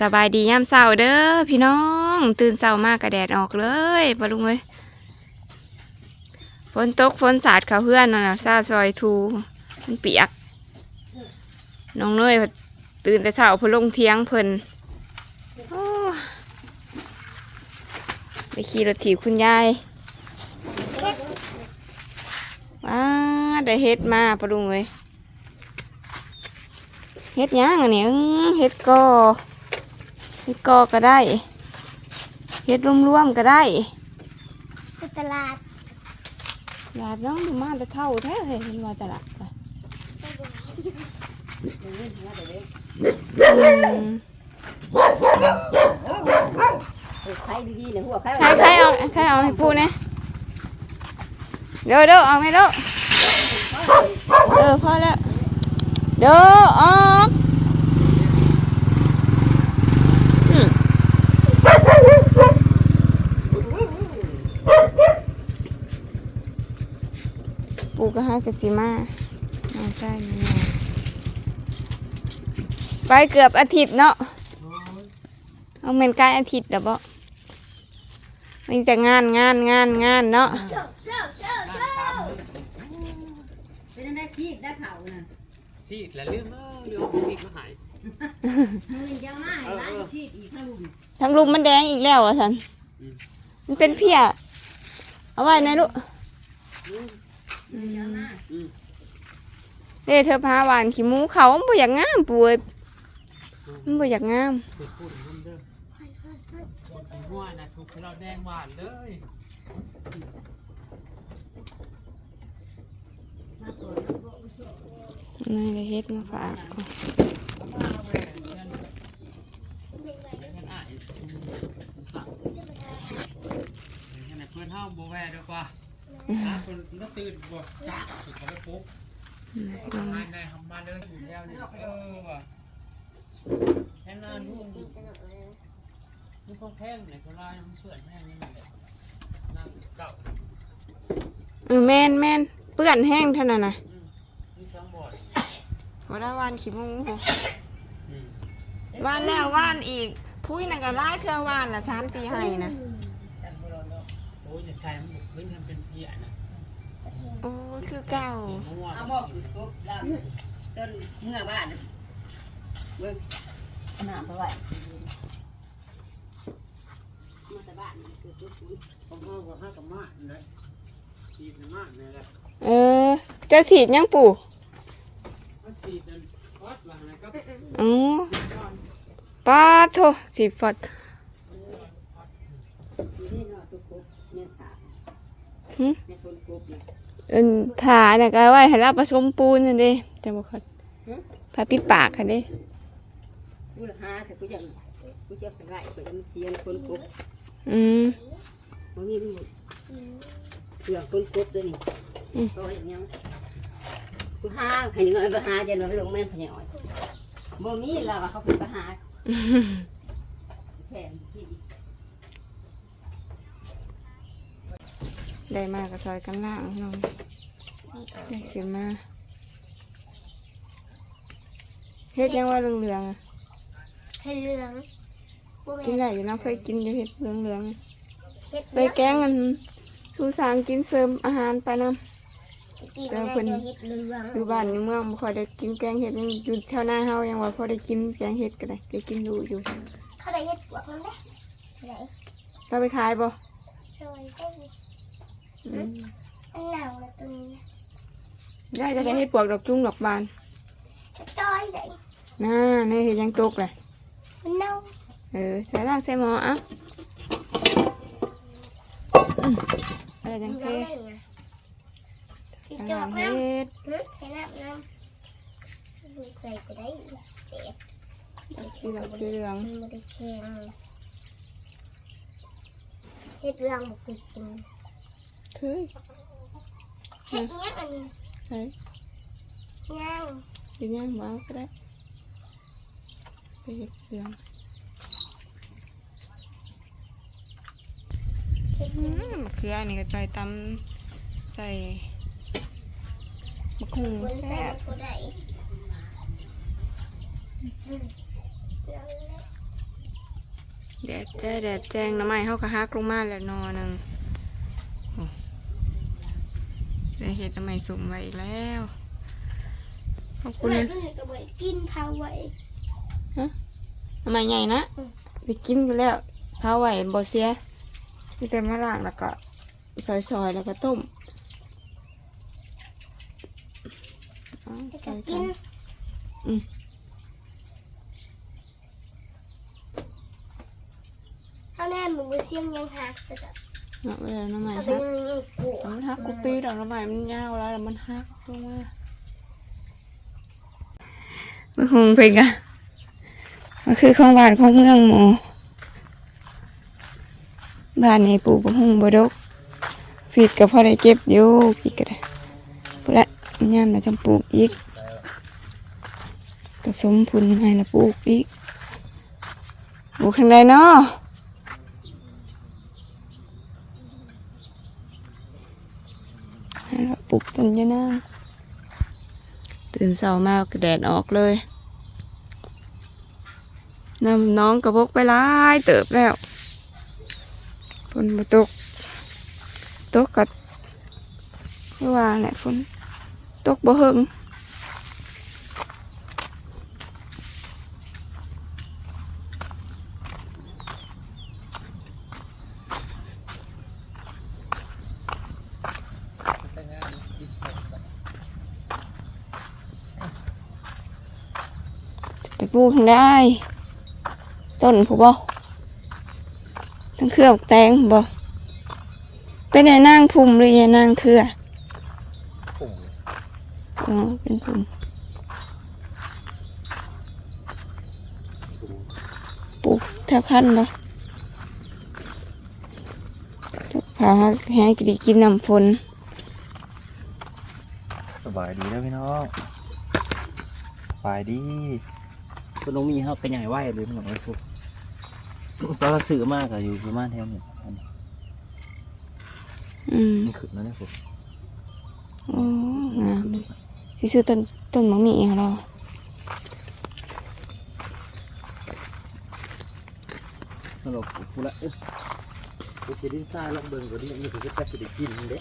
สบายดียามเช้าเด้อพี่น้อง ตื่นเช้ามากกระแดดออกเลยปะลุงเอ้ยฝนตกฝนสาดเขาเพื่อนนั่นน่ะซาซอยทูมันเปียกน้องเนยตื่นแต่เช้าพนลงเที่ยงเพิ่นไปขี่รถถีบคุณยายว้าได้เฮ็ดมาปะลุงเอ้ยเฮ็ดยังอันนี้เฮ็ดกอ เฮ็ดกอก็ได้เฮ็ดรวมๆก็ได้ไปตลาดลาดน้องดูมาแต่เท่าแท้เลยเห็นว่าแต่ละก็อืมใครดีๆเนี่ยหัวใครใครใครเอาใครเอาให้ปูเนี่ยเด้อเด้อเอาไหมเด้อเออพอแล้วเด้อออก ก็ให้กสิมาเอาใช่ไหมเนี่ยไปเกือบอาทิตย์เนาะเอาเมนใกล้อาทิตย์แล้วบ่มีแต่งานงานงานงานเนาะเช่าเช่าเช่าเช่าเป็นได้ที่ได้เผาน่ะที่แล้วลืมเออลืมที่ก็หายมึงจะมาให้ร้านที่อีกข้างลุงทั้งลุมมันแดงอีกแล้วอะสันมันเป็นเพี้ยเอาไว้นะลูกจะมา เด้เธอพาหวานขี้หมูเขามันบ่อยากงามป่วยมันบ่อยากงามเด็กพูดมันเด้อคนเป็นหัวนะทุกเราแดงหวานเลยนี่ก็เฮ็ดมาฝากมันอ่ายเพื่อนเฮาโบแวดีกว่า คนก็ตื่นบ่จ้าสุดเขาไปปุ๊บทำงานได้ทำมาเลยอยู่แล้วนี่เออว่ะแค่นั้นลูกนี่พวกแท่งเนี่ยเขาลายมันเปื่อนแห้งนี่แหละน้ำเก่าเออแม่นแม่นเปื้อนแห้งเท่านั้นน่ะนี่ช่องบ่อยบ่ได้หวานขี้หมูหวานแล้วหวานอีก พุ้ยน่ะก็หลายเทื่อหวานละ3 4ให้นะโอ้ยอย่าใส่มันบุกขึ้นมันเป็นเสียนะ โอ้ยคือเก่ามั่วเอาบอกคือครบแล้วต้นเมื่อบ้านเบิ่งขนาดเท่าไหร่มาแต่บ้านคือตุ๊กปุ๋ยผมเอาว่าห้ากับมากเลยตีนมากเลยแหละเออเจะสีดยังปู่ก็ตีนวัดหลังนะครับอ๋อป้าโทสีฟอดอยู่นี่เนาะตุ๊กปุ๋ยเนี่ยขาหึเนี่ยคนกบเนี่ยเอินถาน่ะก็ไว้ให้เราผสมปูนนั่นเด้จังบ่ค่อยพาปิดปากค่ะเด้กูละหาแต่กูจะกูจะไปไล่กูจะมาเสียคนกบอืมมันมีมันเสือคนกบตัวนี้อืมโตอย่างเงี้ยกูหาให้น้อยก็หาจะน้อยลงแม่นพะยอยบ่มีแล้วว่าเขาเป็นก็หาแทนที่ ได้มากก็ซอยกันล่างพี่น้องได้ขึ้นมาเฮ็ดยังว่าเหลืองๆอะให้เหลืองบ่กินแม่นได้อยู่เนาะเคยกินอยู่เฮ็ดเหลืองๆอะเฮ็ดไปแกงกันสู่สางกินเสริมอาหารไปนำกินได้แต่เฮ็ดเหลืองอยู่บ้านอยู่เมืองบ่ค่อยได้กินแกงเห็ดยังอยู่แถวหน้าเฮายังว่าพอได้กินแกงเห็ดก็ได้ได้กินอยู่อยู่เขาได้เฮ็ดปวกมันเด้ไหนเราไปขายบ่ซอยได้นี่ อืมอันหนาวละตัวนี้ยายจะได้เห็ดปวกดอกจุ้งดอกบานจะต้อยได้น่าในเห็ดยังตกเลยมันเน่าเออใส่ล่างใส่หม้อเอะอะไรจังมันเทได้ไงจิจอล่ากงน้ำเห็ดหึให้น้ำน้ำดูใส่ก็ได้เด็ดสีดอกสีเหลืองมันไม่ได้แข็งเฮ็ดเหลืองบ่เคยกิน เฮ้ยเฮ็ดเนี้ยอันนี้ใส่ย่างดีย่างบ้าก็ได้ไปเห็ดเหลืองเฮ็ดอืเนี้ยมมะเขือนี่ก็จอยตำใส่มะคุงบนใส่แซ่บมันก็ได้อืมเหลืองเลยแดดแจ้แดดแจ้งน้ำไม้เขาก็ฮักลงมาแล้วนอหนึ่งโอ้ ได้เห็ดน้ำไม้สุ่มไว้อีกแล้วขอบคุณแม่นะก็เลยกระเบยกินเผาไว้น้ำไม้ใหญ่นะอืมไปกินไปแล้วเผาไว้บ่เสียมีแต่มาล้างแล้วก็ซอยๆแล้วก็ต้มเอาแต่ใส่ก็กักินนเอาแน่มึงไปเสียงยังหักสักอะ เอาไปแล้วน้ำไม้เอาไปฮักยังไงกูมันฮักกูปีดอกน้ำไม้มันยาวแล้วแล้วมันฮักลงมาไม่คงเป็นอะมันคือของบ้านของเมืองหมอบ้านในปลูกบะฮุงบดกฟีดกับพ่อได้เก็บอยู่พี่ก็ได้พุ่นละย่ามเราจะปลูกอีกผสมพุนให้เราปลูกอีกปลูกทางใดเนาะให้เรา ปลูกต้นยะนางตื่นเช้ามากแดดออกเลยนำน้องกระบกไปหลายเติบแล้วฝนมาตกตกกับว่าแหละฝนตกบ่เฮิง ลูกทางได้ ต้นผู้บ่ทั้งเครือบักแตงผู้บ่เป็นไอ้นางภูมิหรือไอ้นางเครือผมอ๋อเป็นภูมิปลูกแถวคันบ่พาให้กินกินน้ำฝนสบายดีแล้วพี่น้องสบายดี คุณน้องมีครับเป็นยังไงไหวหรือมันหน่อยพวกตอนเราซื้อมากอะอยู่ประมาณแถวนี้อืมมันขึ้นแล้วนะพวกโอ้งามเลยสิซื้อต้นต้นมะมี่ของเราสำหรับผู้ละเอ๊ะกูจะดิ้นซ่าลองเบิ่งก็ดิ้นมันถึงจะจะได้กินเด้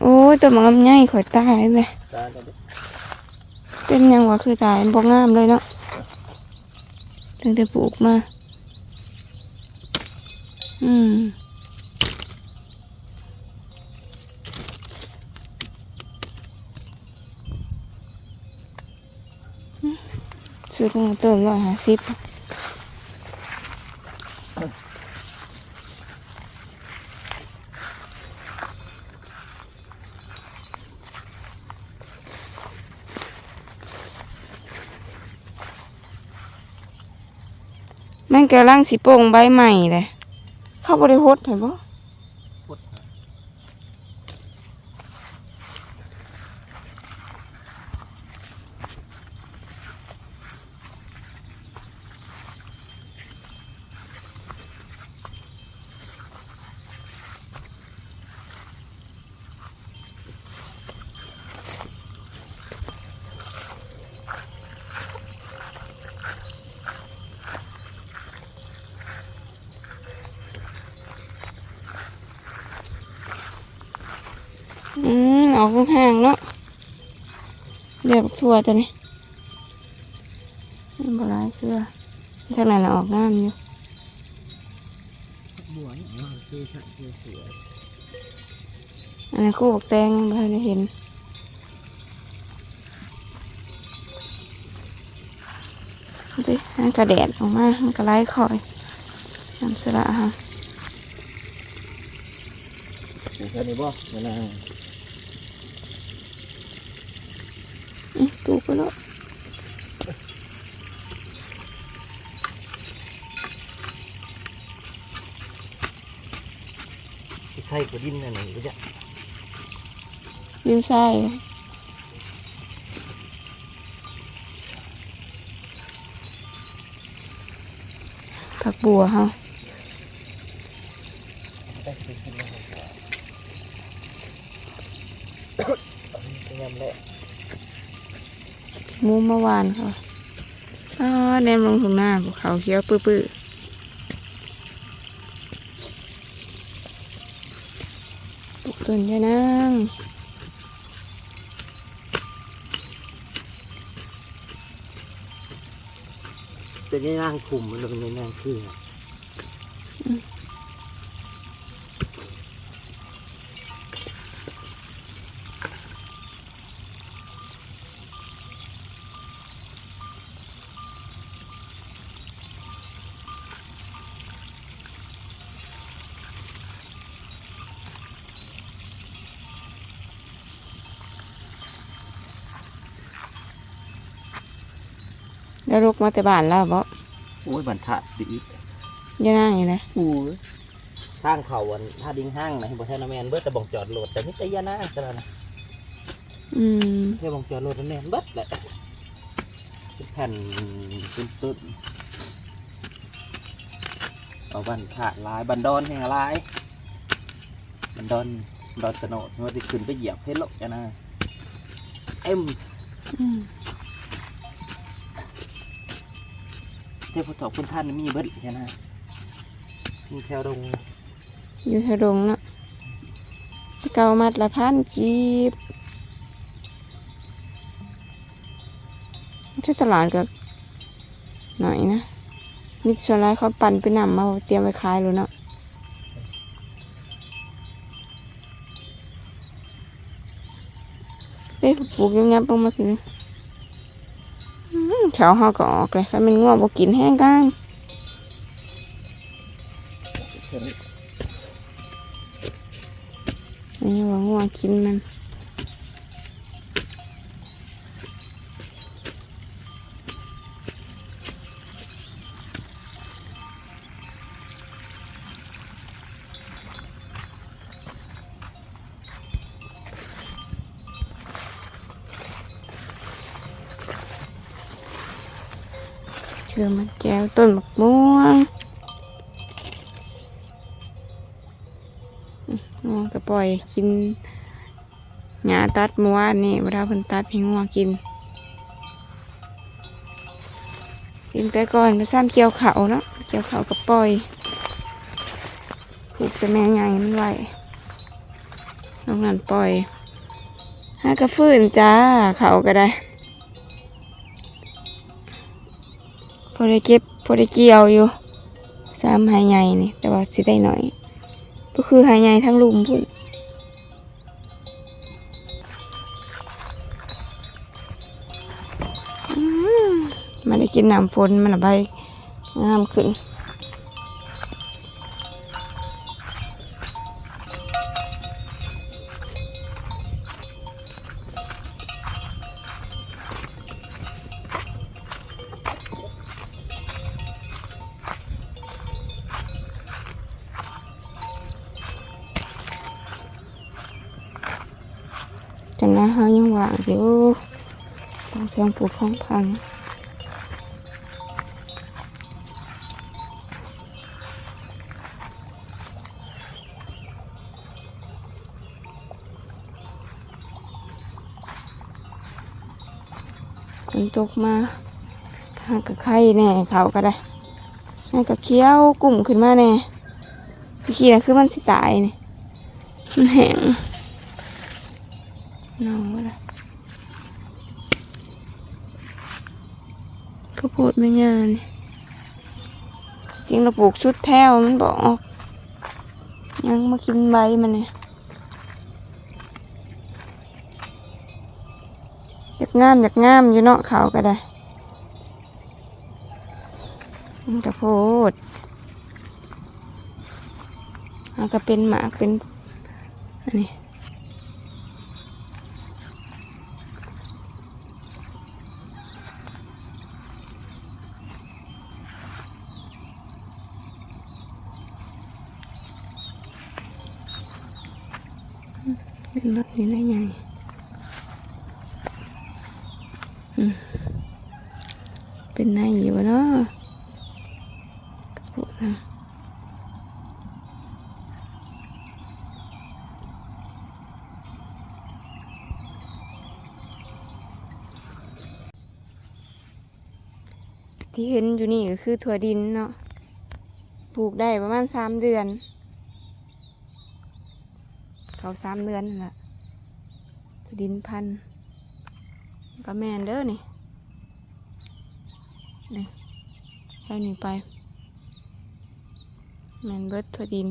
โอ้เจะมางำง่ายข่อยตายเลยตาแล้วเด้เป็นหยังวะคือตายมันบ่งามเลยเนาะ ตั้งแต่ปลูกมา อืมซื้อของแต่ต้นร้อยห้าสิบ มันกำลังสิโป่งใบใหม่เลยเข้าบริโภคเห็นปะ อืมออกห่างๆเนาะเรียบทั่วตัวนี้นี่บหลายเครือข้างในน่ะออกงามอยู่บวยคือสัตว์คือสวยอันนี้คู่บอกแตงยังไม่ทันได้เห็นดิให้กระแดดออกมา มันก็ไล่คอยน้ำสละฮะอยู่แค่นี้บ่เวลา อืมปลูกไปแล้วที่ไข่ก็ดิ้นนั่นนี่ก็จะดินทรายไว้ผักบัวฮะได้ มูเมื่อวานค่ะอ๋อแนมลงถุงหน้าภูเขาเคี้ยวปื้อๆปลูกต้นยานางเป็นยานางคุมมันเป็นยานางขี้ อแล้วลูกมาแต่บ้านแล้วบ่โอ้ยบันทัดดียะนางนี่นะโอ้ยทางเขาวันท่าดิ้งห้างนะเห็นบ่แทนแมนเบิดแต่บอกจอดรถแต่ไม่ใช่ยานะแต่ละนะอืมแค่บอกจอดรถนั่นแมนเบิดแหละเป็นแผ่นตุ้นตุ้นเอาบันขาดลายบันดอนแห่งลายบันดอนดอนสนดมันจะขึ้นไปเหยียบเพชรโลกยานะเอ็มอืม จ้าผู้ถกคุณท่านมีเบิดใช่ไหมมีแถวดงอยู่ทะดงเนาะเกามัดละพันกีบที่ตลาดก็หน่อยนะมิตรชวนไรเขาปั่นไปนำมาเตรียมไว้ขายเลยเนาะเอ้ยปลูกยับลงมาคือ เฉาเฮาก็ออกเลยถ้ามันง่วงบ่กินแห้งก้างอันนี้ว่าง่วงกินมัน ชื่อมันแก้วต้นมะม่วงงัวก็ปล่อยกินหญ้าตัดเมื่อวานนี่เวลาเพิ่นตัดให้งัวกิน กินไปก่อนไปสั้นเกี่ยวเขาเนาะเกี่ยวเขาก็ปล่อยผูกแต่แม่ใหญ่มันไว้นอกนั้นปล่อยหากระฟื้นจ้าเขาก็ได้ พอได้เก็บพอได้เกี่ยวอยู่สามหายใหญ่นี่แต่ว่าสิได้หน่อย ก็คือหายใหญ่ทั้งลุมพุ่นมมันได้กินน้ำฝนมันละใบงามขึ้นางอยู่ต้องเครื่องปลูกของพังฝนตกมาหางกระไข่แน่เขาก็ได้แม่ก็เคี้ยวกลุ่มขึ้นมาแน่ที่ขี้นะคือมันสิตายนี่มันแห้ง น้องว่าล่ะข้าวโพด ไม่ยานี่จริงเราปลูกชุดแถวมันบอกออกยังมากินใบมันเนี่ยอยากงามอยากงามอยู่เนาะเขาก็ได้มันข้าวโพดมันก็เป็นหมากเป็นอันนี้แบบนี้ได้ไงอืม เป็นไงอยู่เนาะพูดนะที่เห็นอยู่นี่ก็คือถั่วดินเนาะ ปลูกได้ประมาณสามเดือน เขาสามเดือนนั่นแหละดินพัน ก็แมนเด้อนี่ นี่ให้นี่ไปแมนเบิดถั่วดิน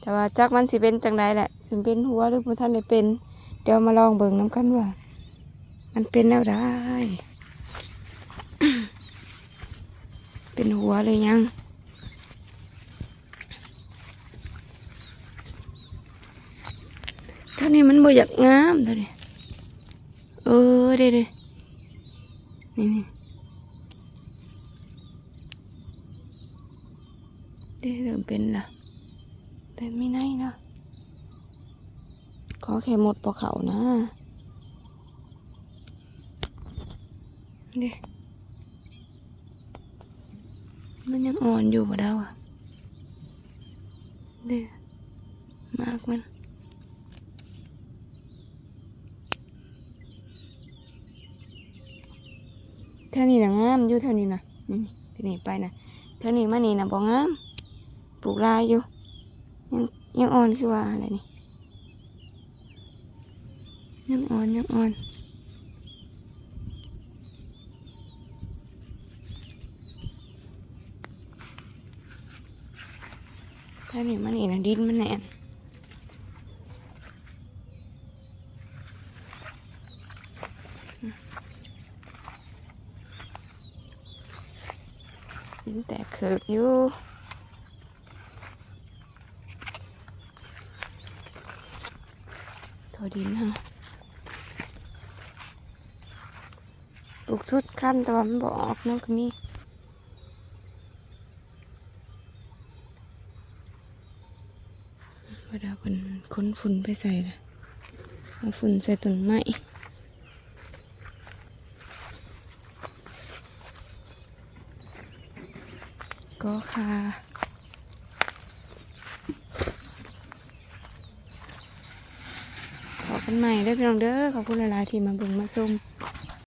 แต่ว่าจักมันสิเป็นจังไดแหละสิเป็นหัวหรือบ่ท่านได้เป็น เดี๋ยวมาลองเบิ่งน้ำกันว่า มันเป็นแนวได้ เป็นหัวเลยยังท่านี้มันบ่อยากงามเท่านี้เออเด้เด้นี่นี่ เด้เริ่มเป็นละแต่ไม่ไหนนะ ขอแค่หมดปอเขานะเด้มันยังอ่อนอยู่บ่ดาวอะเด้มากมันเท่านี้นะงามอยู่เท่านี้นะนี่ทีนี้ไปนะเท่านี้มานี่นะบ่งาม ปลูกลายอยู่ ยังยังอ่อนคือว่าอะไรนี่ยังอ่อนยังอ่อนเท่านี้มานี่นะดินมันแน่นดินแตกเขิกอยู่ โถดินฮะปลูกชุดขั้นแต่ว่ามันบออกนาะก็มีเวลาเป็นค้นฝุ่นไปใส่ละเอาฝุ่นใส่ต้นไม้ก็ค่ะขอกันใหม่ได้อ พี่น้องเด้อขอบคุณหลายๆที่มาเบิ่งมาซุ่ม